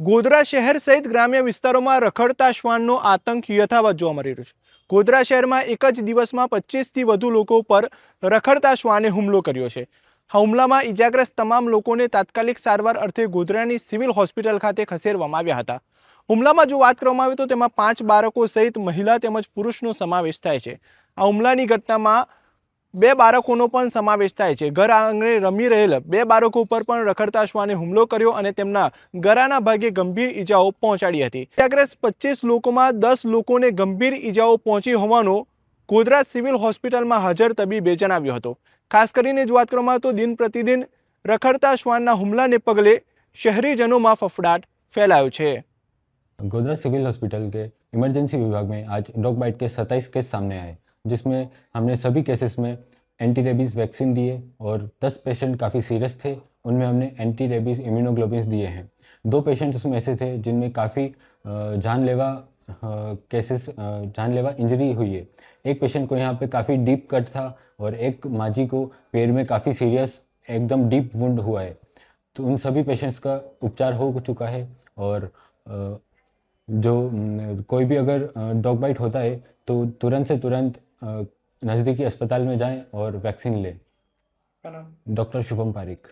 ગોધરા શહેર સહિત ગ્રામ્ય વિસ્તારોમાં રખડતા શ્વાનનો આતંક યથાવત જોવા મળી રહ્યો છે. ગોધરા શહેરમાં એક જ દિવસમાં પચીસથી વધુ લોકો પર રખડતા શ્વાને હુમલો કર્યો છે. આ હુમલામાં ઈજાગ્રસ્ત તમામ લોકોને તાત્કાલિક સારવાર અર્થે ગોધરાની સિવિલ હોસ્પિટલ ખાતે ખસેડવામાં આવ્યા હતા. હુમલામાં જો વાત કરવામાં આવે તો તેમાં પાંચ બાળકો સહિત મહિલા તેમજ પુરુષનો સમાવેશ થાય છે. આ હુમલાની ઘટનામાં બે બાળકોનો પણ સમાવેશ થાય છે ઘર આંગણે રમી રહેલ બે બાળકો ઉપર પણ રખડતા શ્વાને હુમલો કર્યો અને તેમના ગળાના ભાગે ગંભીર ઈજાઓ પહોંચાડી હતી ઇજાગ્રસ્ત પચીસ લોકોમાં દસ લોકોને ગંભીર ઈજાઓ પહોંચી હોવાનું ગોધરા સિવિલ હોસ્પિટલમાં હાજર તબીબે જણાવ્યું હતું ખાસ કરીને જો વાત કરવામાં આવે તો દિન પ્રતિદિન રખડતા શ્વાનના હુમલાને પગલે શહેરીજનોમાં ફફડાટ ફેલાયો છે गोदरा सिविल हॉस्पिटल के इमरजेंसी विभाग में आज डॉग बाइट के 27 केस सामने आए जिसमें हमने सभी केसेस में एंटी रेबीज़ वैक्सीन दिए और 10 पेशेंट काफ़ी सीरियस थे, उनमें हमने एंटी रेबीज़ इम्यूनोग्लोबिन्स दिए हैं। दो पेशेंट उसमें ऐसे थे जिनमें काफ़ी जानलेवा केसेस जानलेवा इंजरी हुई है। एक पेशेंट को यहाँ पे काफ़ी डीप कट था और एक माजी को पैर में काफ़ी सीरियस एकदम डीप वुंड हुआ है। तो उन सभी पेशेंट्स का उपचार हो चुका है और जो कोई भी अगर डॉग बाइट होता है तो तुरंत से तुरंत नज़दीकी अस्पताल में जाएं और वैक्सीन लें डॉक्टर शुभम पारिक